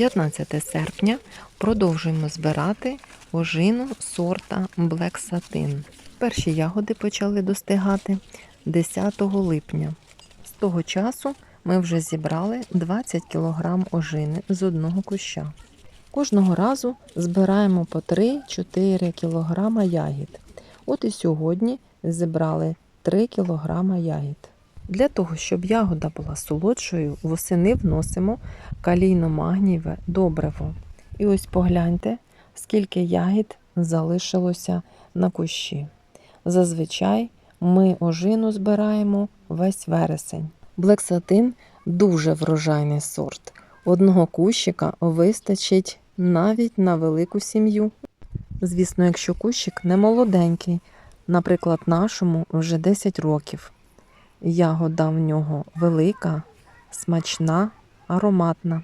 15 серпня продовжуємо збирати ожину сорта Black Satin. Перші ягоди почали достигати 10 липня. З того часу ми вже зібрали 20 кг ожини з одного куща. Кожного разу збираємо по 3-4 кг ягід. От і сьогодні зібрали 3 кг ягід. Для того, щоб ягода була солодшою, восени вносимо калійно-магнієве добриво. І ось погляньте, скільки ягід залишилося на кущі. Зазвичай ми ожину збираємо весь вересень. Satin – дуже врожайний сорт. Одного кущика вистачить навіть на велику сім'ю. Звісно, якщо кущик не молоденький, наприклад, нашому вже 10 років. Ягода в нього велика, смачна, ароматна.